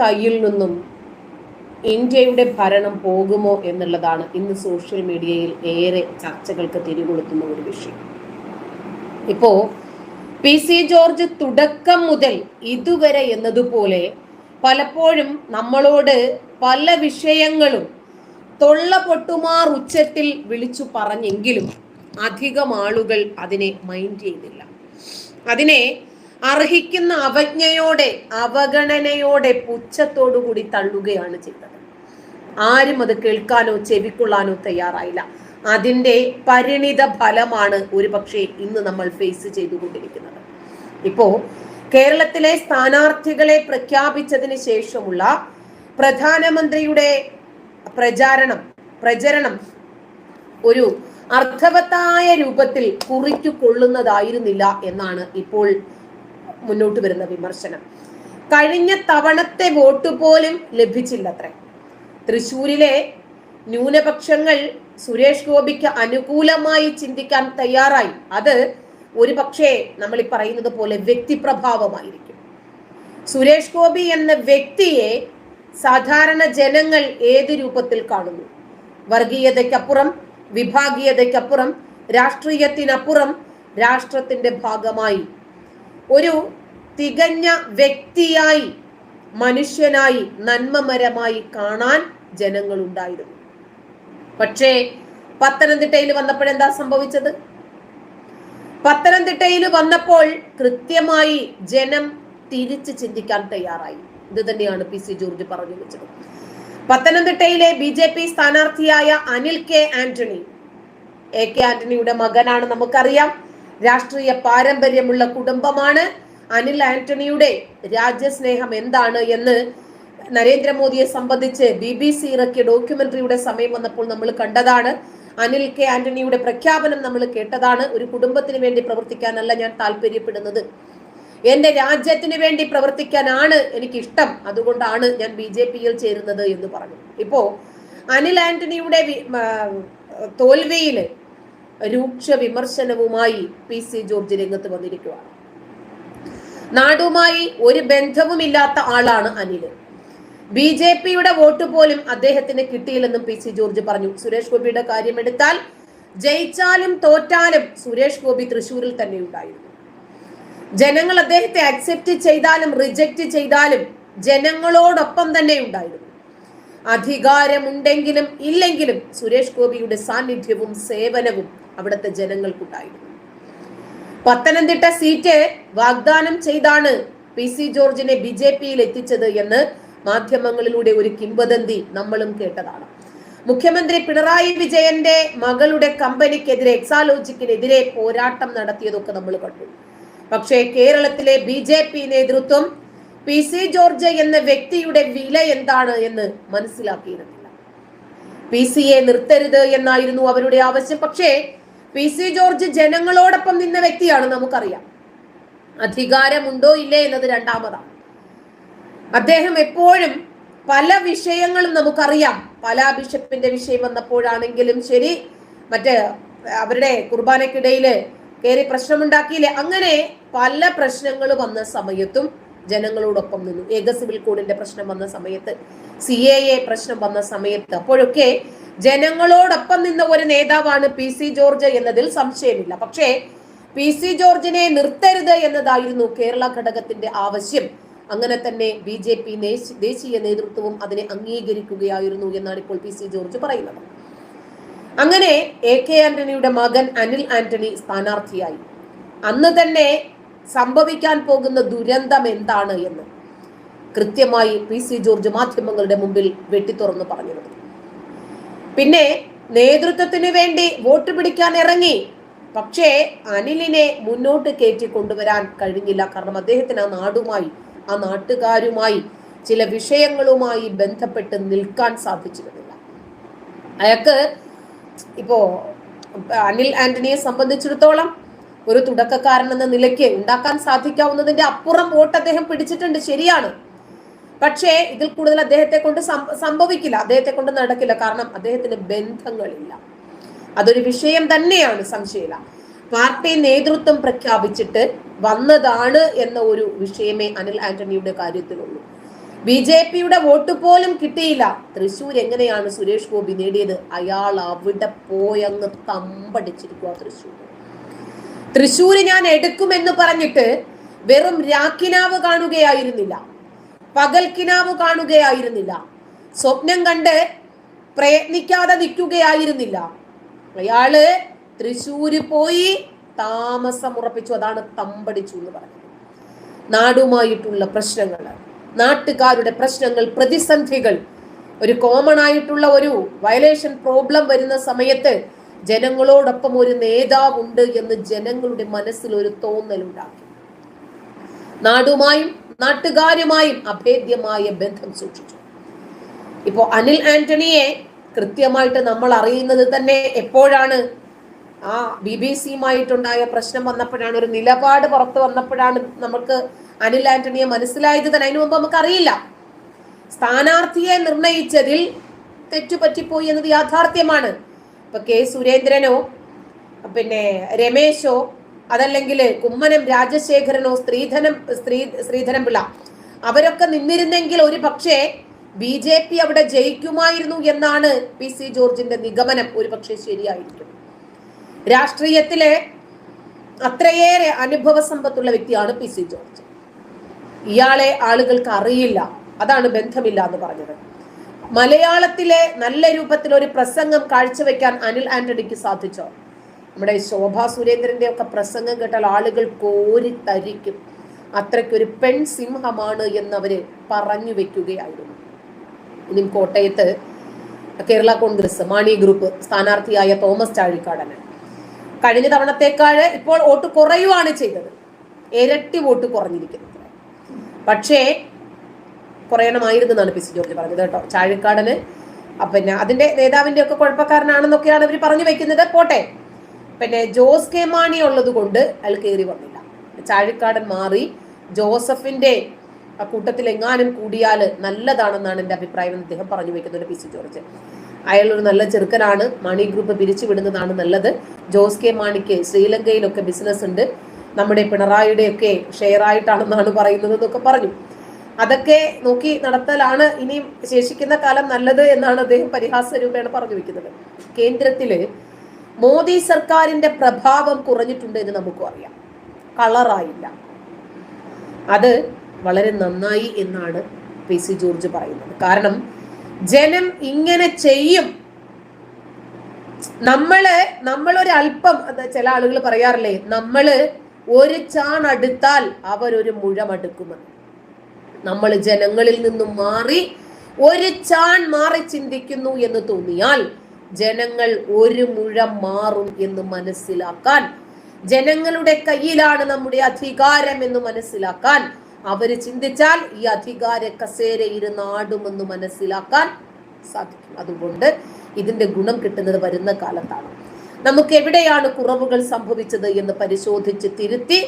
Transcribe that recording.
കയ്യിൽ നിന്നും ഇന്ത്യയുടെ ഭരണം പോകുമോ എന്നുള്ളതാണ് ഇന്ന് സോഷ്യൽ മീഡിയയിൽ ഏറെ ചർച്ചകൾക്ക് തിരികൊളുത്തുന്ന ഒരു വിഷയം. ഇപ്പോ പി സി ജോർജ് തുടക്കം മുതൽ ഇതുവരെ എന്നതുപോലെ പലപ്പോഴും നമ്മളോട് പല വിഷയങ്ങളും തൊള്ള പൊട്ടുമാർ ഉച്ചത്തിൽ വിളിച്ചു പറഞ്ഞെങ്കിലും അധികം ആളുകൾ അതിനെ മൈൻഡ് ചെയ്തില്ല അതിനെ അർഹിക്കുന്ന അവജ്ഞയോടെ അവഗണനയോടെ പുച്ഛത്തോടു കൂടി തള്ളുകയാണ് ചെയ്തത്. ആരും അത് കേൾക്കാനോ ചെവിക്കൊള്ളാനോ തയ്യാറായില്ല. അതിന്റെ പരിണിത ഫലമാണ് ഒരുപക്ഷെ ഇന്ന് നമ്മൾ ഫേസ് ചെയ്തുകൊണ്ടിരിക്കുന്നത്. ഇപ്പോ കേരളത്തിലെ സ്ഥാനാർത്ഥികളെ പ്രഖ്യാപിച്ചതിന് ശേഷമുള്ള പ്രധാനമന്ത്രിയുടെ പ്രചാരണം പ്രചരണം ഒരു അർത്ഥവത്തായ രൂപത്തിൽ കുറിച്ചു കൊള്ളുന്നതായിരുന്നില്ല എന്നാണ് ഇപ്പോൾ മുന്നോട്ട് വരുന്ന വിമർശനം. കഴിഞ്ഞ തവണത്തെ വോട്ട് പോലും ലഭിച്ചില്ലത്രേ. തൃശൂരിലെ ന്യൂനപക്ഷങ്ങൾ സുരേഷ് ഗോപിക്ക് അനുകൂലമായി ചിന്തിക്കാൻ തയ്യാറായി. അത് ഒരു പക്ഷേ നമ്മൾ ഈ പറയുന്നത് പോലെ വ്യക്തിപ്രഭാവമായിരിക്കും. സുരേഷ് ഗോപി എന്ന വ്യക്തിയെ സാധാരണ ജനങ്ങൾ ഏത് രൂപത്തിൽ കാണുന്നു? വർഗീയതയ്ക്കപ്പുറം വിഭാഗീയതയ്ക്കപ്പുറം രാഷ്ട്രീയത്തിനപ്പുറം രാഷ്ട്രത്തിന്റെ ഭാഗമായി ഒരു തികഞ്ഞ വ്യക്തിയായി മനുഷ്യനായി നന്മമരമായി കാണാൻ ജനങ്ങൾ ഉണ്ടായിരുന്നു പക്ഷേ പത്തനംതിട്ടയിൽ വന്നപ്പോഴെന്താ സംഭവിച്ചത്? പത്തനംതിട്ടയിൽ വന്നപ്പോൾ കൃത്യമായി ജനം തിരിച്ച് ചിന്തിക്കാൻ തയ്യാറായി. ഇത് തന്നെയാണ് പി സി ജോർജ് പറഞ്ഞു വെച്ചത്. പത്തനംതിട്ടയിലെ B J P സ്ഥാനാർത്ഥിയായ Anil K Antony A K ആന്റണിയുടെ മകനാണ് നമുക്കറിയാം. രാഷ്ട്രീയ പാരമ്പര്യമുള്ള കുടുംബമാണ്. അനിൽ ആന്റണിയുടെ രാജ്യസ്നേഹം എന്താണ് എന്ന് നരേന്ദ്രമോദിയെ സംബന്ധിച്ച് ബി ബി സി ഇറക്കിയ ഡോക്യുമെന്ററിയുടെ സമയം വന്നപ്പോൾ നമ്മൾ കണ്ടതാണ്. അനിൽ കെ ആന്റണിയുടെ പ്രഖ്യാപനം നമ്മൾ കേട്ടതാണ്. ഒരു കുടുംബത്തിന് വേണ്ടി പ്രവർത്തിക്കാനല്ല ഞാൻ താല്പര്യപ്പെടുന്നത്. എന്റെ രാജ്യത്തിന് വേണ്ടി പ്രവർത്തിക്കാനാണ് എനിക്ക് ഇഷ്ടം അതുകൊണ്ടാണ് ഞാൻ ബി ജെ പിയിൽ ചേരുന്നത് എന്ന് പറഞ്ഞു. ഇപ്പോ അനിൽ ആന്റണിയുടെ തോൽവിയിൽ രൂക്ഷ വിമർശനവുമായി പി സി ജോർജ് രംഗത്ത് വന്നിരിക്കുകയാണ് നാടുമായി ഒരു ബന്ധവുമില്ലാത്ത ആളാണ് അനിൽ ബി ജെ പിയുടെ വോട്ട് പോലും അദ്ദേഹത്തിന് കിട്ടിയില്ലെന്നും പി സി ജോർജ് പറഞ്ഞു. സുരേഷ് ഗോപിയുടെ കാര്യമെടുത്താൽ ജയിച്ചാലും തോറ്റാലും സുരേഷ് ഗോപി തൃശൂരിൽ തന്നെ ഉണ്ടായിരുന്നു. ജനങ്ങൾ അദ്ദേഹത്തെ അക്സെപ്റ്റ് ചെയ്താലും റിജക്റ്റ് ചെയ്താലും ജനങ്ങളോടൊപ്പം തന്നെ ഉണ്ടായിരുന്നു. അധികാരമുണ്ടെങ്കിലും ഇല്ലെങ്കിലും സുരേഷ് ഗോപിയുടെ സാന്നിധ്യവും സേവനവും അവിടുത്തെ ജനങ്ങൾക്കുണ്ടായിരുന്നു. പത്തനംതിട്ട സീറ്റ് വാഗ്ദാനം ചെയ്താണ് പി സി ജോർജിനെ ബി ജെ പിയിൽ എത്തിച്ചത് എന്ന് മാധ്യമങ്ങളിലൂടെ ഒരു കിംവദന്തി നമ്മളും കേട്ടതാണ്. മുഖ്യമന്ത്രി പിണറായി വിജയന്റെ മകളുടെ കമ്പനിക്കെതിരെ എക്സാലോജിക്കിനെതിരെ പോരാട്ടം നടത്തിയതൊക്കെ നമ്മൾ കണ്ടു. പക്ഷേ കേരളത്തിലെ ബി ജെ പി നേതൃത്വം പി സി ജോർജ് എന്ന വ്യക്തിയുടെ വില എന്താണ് എന്ന് മനസ്സിലാക്കിയിരുന്നില്ല. പി സിയെ നിർത്തരുത് എന്നായിരുന്നു അവരുടെ ആവശ്യം. പക്ഷേ പി സി ജോർജ് ജനങ്ങളോടൊപ്പം നിന്ന വ്യക്തിയാണ് നമുക്കറിയാം. അധികാരമുണ്ടോ ഇല്ലേ എന്നത് രണ്ടാമതാണ്. അദ്ദേഹം എപ്പോഴും പല വിഷയങ്ങളും നമുക്കറിയാം. പല ബിഷപ്പിന്റെ വിഷയം വന്നപ്പോഴാണെങ്കിലും ശരി മറ്റേ അവരുടെ കുർബാനക്കിടയിൽ കയറി പ്രശ്നമുണ്ടാക്കിയില്ലേ അങ്ങനെ പല പ്രശ്നങ്ങൾ വന്ന സമയത്തും ജനങ്ങളോടൊപ്പം നിന്നു. ഏക സിവിൽ കോഡിന്റെ പ്രശ്നം വന്ന സമയത്ത് സി എ എ പ്രശ്നം വന്ന സമയത്ത് അപ്പോഴൊക്കെ ജനങ്ങളോടൊപ്പം നിന്ന ഒരു നേതാവാണ് പി സി ജോർജ് എന്നതിൽ സംശയമില്ല. പക്ഷേ പി സി ജോർജിനെ നിർത്തരുത് എന്നതായിരുന്നു കേരള ഘടകത്തിന്റെ ആവശ്യം. അങ്ങനെ തന്നെ ബി ജെ പി ദേശീയ നേതൃത്വവും അതിനെ അംഗീകരിക്കുകയായിരുന്നു എന്നാണ് ഇപ്പോൾ പി സി ജോർജ് പറയുന്നത്. അങ്ങനെ എ കെ ആന്റണിയുടെ മകൻ അനിൽ ആന്റണി സ്ഥാനാർത്ഥിയായി. അന്ന് തന്നെ സംഭവിക്കാൻ പോകുന്ന ദുരന്തം എന്താണ് എന്ന് കൃത്യമായി പി സി ജോർജ് മാധ്യമങ്ങളുടെ മുമ്പിൽ വെട്ടിത്തുറന്ന് പറഞ്ഞിരുന്നു. പിന്നെ നേതൃത്വത്തിന് വേണ്ടി വോട്ട് പിടിക്കാൻ ഇറങ്ങി. പക്ഷേ അനിലിനെ മുന്നോട്ട് കയറ്റി കൊണ്ടുവരാൻ കഴിഞ്ഞില്ല. കാരണം അദ്ദേഹത്തിന് ആ നാടുമായി ആ നാട്ടുകാരുമായി ചില വിഷയങ്ങളുമായി ബന്ധപ്പെട്ട് നിൽക്കാൻ സാധിച്ചിരുന്നില്ല. അയാൾക്ക് ഇപ്പോ അനിൽ ആന്റണിയെ സംബന്ധിച്ചിടത്തോളം ഒരു തുടക്കക്കാരൻ എന്ന നിലയ്ക്ക് ഉണ്ടാക്കാൻ സാധിക്കാവുന്നതിന്റെ അപ്പുറം വോട്ട് അദ്ദേഹം പിടിച്ചിട്ടുണ്ട്. ശരിയാണ്. പക്ഷേ ഇതിൽ കൂടുതൽ അദ്ദേഹത്തെ കൊണ്ട് സംഭവിക്കില്ല. അദ്ദേഹത്തെ കൊണ്ട് നടക്കില്ല. കാരണം അദ്ദേഹത്തിന് ബന്ധങ്ങളില്ല. അതൊരു വിഷയം തന്നെയാണ് സംശയമില്ല. പാർട്ടി നേതൃത്വം പ്രഖ്യാപിച്ചിട്ട് വന്നതാണ് എന്ന ഒരു വിഷയമേ അനിൽ ആന്റണിയുടെ കാര്യത്തിലുള്ളൂ. ബി ജെ പിയുടെ വോട്ട് പോലും കിട്ടിയില്ല. തൃശ്ശൂർ എങ്ങനെയാണ് സുരേഷ് ഗോപി നേടിയത്? അയാൾ അവിടെ പോയങ്ങ് തമ്പടിച്ചിരിക്കുക തൃശ്ശൂർ. തൃശ്ശൂർ ഞാൻ എടുക്കുമെന്ന് പറഞ്ഞിട്ട് വെറും രാക്കിനാവ് കാണുകയായിരുന്നില്ല. പകൽക്കിനാവ് കാണുകയായിരുന്നില്ല. സ്വപ്നം കണ്ട് പ്രയത്നിക്കാതെ നിൽക്കുകയായിരുന്നില്ല. അയാൾ തൃശ്ശൂര് പോയി താമസം ഉറപ്പിച്ചു. അതാണ് തമ്പടിച്ചു എന്ന് പറഞ്ഞത് നാടുമായിട്ടുള്ള പ്രശ്നങ്ങൾ നാട്ടുകാരുടെ പ്രശ്നങ്ങൾ പ്രതിസന്ധികൾ ഒരു കോമൺ ആയിട്ടുള്ള ഒരു വയലേഷൻ പ്രോബ്ലം വരുന്ന സമയത്ത് ജനങ്ങളോടൊപ്പം ഒരു നേതാവുണ്ട് എന്ന് ജനങ്ങളുടെ മനസ്സിൽ ഒരു തോന്നലുണ്ടാക്കി. നാടുമായും നാട്ടുകാരുമായും അഭേദ്യമായ ബന്ധം സൂക്ഷിച്ചു. ഇപ്പോ അനിൽ ആന്റണിയെ കൃത്യമായിട്ട് നമ്മൾ അറിയുന്നത് തന്നെ എപ്പോഴാണ്? ആ ബി ബി സിയുമായിട്ടുണ്ടായ പ്രശ്നം വന്നപ്പോഴാണ് ഒരു നിലപാട് പുറത്തു വന്നപ്പോഴാണ് നമുക്ക് അനിൽ ആന്റണിയെ മനസ്സിലായത് തന്നെ. അതിനു മുമ്പ് നമുക്ക് അറിയില്ല സ്ഥാനാർത്ഥിയെ നിർണയിച്ചതിൽ തെറ്റുപറ്റിപ്പോയി എന്നത് യാഥാർത്ഥ്യമാണ്. ഇപ്പൊ കെ സുരേന്ദ്രനോ പിന്നെ രമേശോ അതല്ലെങ്കിൽ കുമ്മനം രാജശേഖരനോ സ്ത്രീധനം സ്ത്രീ ശ്രീധരൻ പിള്ള അവരൊക്കെ നിന്നിരുന്നെങ്കിൽ ഒരു പക്ഷേ ബി ജെ പി അവിടെ ജയിക്കുമായിരുന്നു എന്നാണ് പി സി ജോർജിന്റെ നിഗമനം. ഒരു പക്ഷേ ശരിയായിരിക്കും. രാഷ്ട്രീയത്തിലെ അത്രയേറെ അനുഭവ സമ്പത്തുള്ള വ്യക്തിയാണ് പി സി ജോർജ്. ഇയാളെ ആളുകൾക്ക് അറിയില്ല. അതാണ് ബന്ധമില്ല എന്ന് പറഞ്ഞത്. മലയാളത്തിലെ നല്ല രൂപത്തിൽ ഒരു പ്രസംഗം കാഴ്ചവെക്കാൻ അനിൽ ആന്റണിക്ക് സാധിച്ചോ? നമ്മുടെ ശോഭാ സുരേന്ദ്രന്റെ ഒക്കെ പ്രസംഗം കേട്ടാൽ ആളുകൾ കോരി തരിക്കും. അത്രയ്ക്കൊരു പെൺ സിംഹമാണ് എന്നവർ പറഞ്ഞു വെക്കുകയായിരുന്നു. ഇനിയും കോട്ടയത്ത് കേരള കോൺഗ്രസ് മാണി ഗ്രൂപ്പ് സ്ഥാനാർത്ഥിയായ തോമസ് ചാഴിക്കാടന്. കഴിഞ്ഞ തവണത്തേക്കാൾ ഇപ്പോൾ വോട്ട് കുറയുവാണ് ചെയ്തത്. ഇരട്ടി വോട്ട് കുറഞ്ഞിരിക്കുന്നത് പക്ഷേ കുറയണമായിരുന്നു എന്നാണ് പി സി ജോർജ് പറഞ്ഞത് കേട്ടോ. ചാഴിക്കാടന് പിന്നെ അതിന്റെ നേതാവിന്റെ ഒക്കെ കുഴപ്പക്കാരനാണെന്നൊക്കെയാണ് ഇവർ പറഞ്ഞു വെക്കുന്നത്. പോട്ടെ. പിന്നെ ജോസ് കെ മാണി ഉള്ളത് കൊണ്ട് അയാൾ കയറി വന്നില്ല. ചാഴിക്കാടൻ മാറി. ജോസഫിന്റെ കൂട്ടത്തിൽ എങ്ങാനും കൂടിയാൽ നല്ലതാണെന്നാണ് എന്റെ അഭിപ്രായം അദ്ദേഹം പറഞ്ഞു വെക്കുന്നത് പി സി ജോർജ്. അയാൾ ഒരു നല്ല ചെറുക്കനാണ്. മാണി ഗ്രൂപ്പ് പിരിച്ചു വിടുന്നതാണ് നല്ലത്. ജോസ് കെ മാണിക്ക് ശ്രീലങ്കയിലൊക്കെ ബിസിനസ് ഉണ്ട്. നമ്മുടെ പിണറായിയുടെയൊക്കെ ഷെയർ ആയിട്ടാണെന്നാണ് പറയുന്നത് എന്നൊക്കെ പറഞ്ഞു. അതൊക്കെ നോക്കി നടത്തലാണ് ഇനിയും ശേഷിക്കുന്ന കാലം നല്ലത് എന്നാണ് അദ്ദേഹം പരിഹാസ രൂപേണ പറഞ്ഞു വെക്കുന്നത്. കേന്ദ്രത്തിൽ മോദി സർക്കാരിന്റെ പ്രഭാവം കുറഞ്ഞിട്ടുണ്ട് എന്ന് നമുക്കും അറിയാം. കളറായില്ല. അത് വളരെ നന്നായി എന്നാണ് പി സി ജോർജ് പറയുന്നത്. കാരണം ജനം ഇങ്ങനെ ചെയ്യും. നമ്മൾ നമ്മളൊരല്പം ചില ആളുകൾ പറയാറില്ലേ നമ്മൾ ഒരു ചാൺ അടുത്താൽ അവരൊരു മുഴമടുക്കുമെന്ന് നമ്മൾ ജനങ്ങളിൽ നിന്നും മാറി ഒരു ചാൺ മാറി ചിന്തിക്കുന്നു എന്ന് തോന്നിയാൽ ജനങ്ങൾ ഒരു മുഴം മാറും എന്ന് മനസ്സിലാക്കാൻ ജനങ്ങളുടെ കയ്യിലാണ് നമ്മുടെ അധികാരം എന്ന് മനസ്സിലാക്കാൻ അവർ ചിന്തിച്ചാൽ ഈ അധികാര കസേര ഇരുന്നാടുമെന്ന് മനസ്സിലാക്കാൻ സാധിക്കും. അതുകൊണ്ട് ഇതിന്റെ ഗുണം കിട്ടുന്നത് വരുന്ന കാലത്താണ്. നമുക്ക് എവിടെയാണ് കുറവുകൾ സംഭവിച്ചത് എന്ന് പരിശോധിച്ച് തിരുത്തി